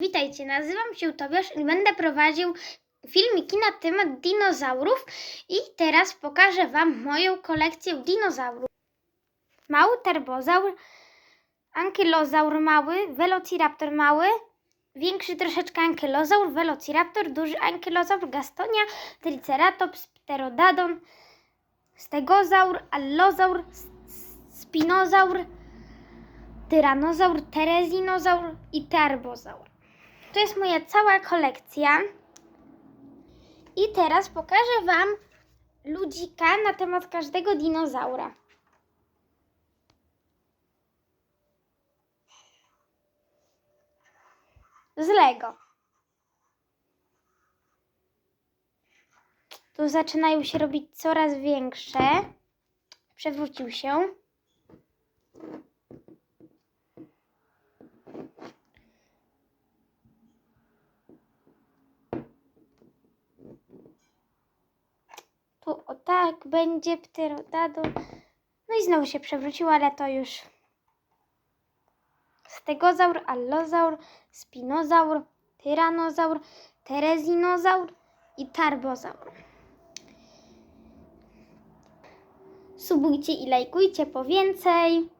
Witajcie, nazywam się Tobiasz i będę prowadził filmiki na temat dinozaurów i teraz pokażę Wam moją kolekcję dinozaurów. Mały terbozaur, ankylozaur mały, velociraptor mały, większy troszeczkę ankylozaur, velociraptor, duży ankylozaur, gastonia, triceratops, pterodadon, stegozaur, allozaur, spinozaur, tyranozaur, terezinozaur i tarbozaur. To jest moja cała kolekcja. I teraz pokażę Wam ludzika na temat każdego dinozaura. Z Lego. Tu zaczynają się robić coraz większe. Przewrócił się. O tak będzie pterodadon. No i znowu się przewrócił, ale to już stegozaur, allozaur, spinozaur, tyranozaur, terezinozaur i tarbozaur. Subujcie i lajkujcie po więcej.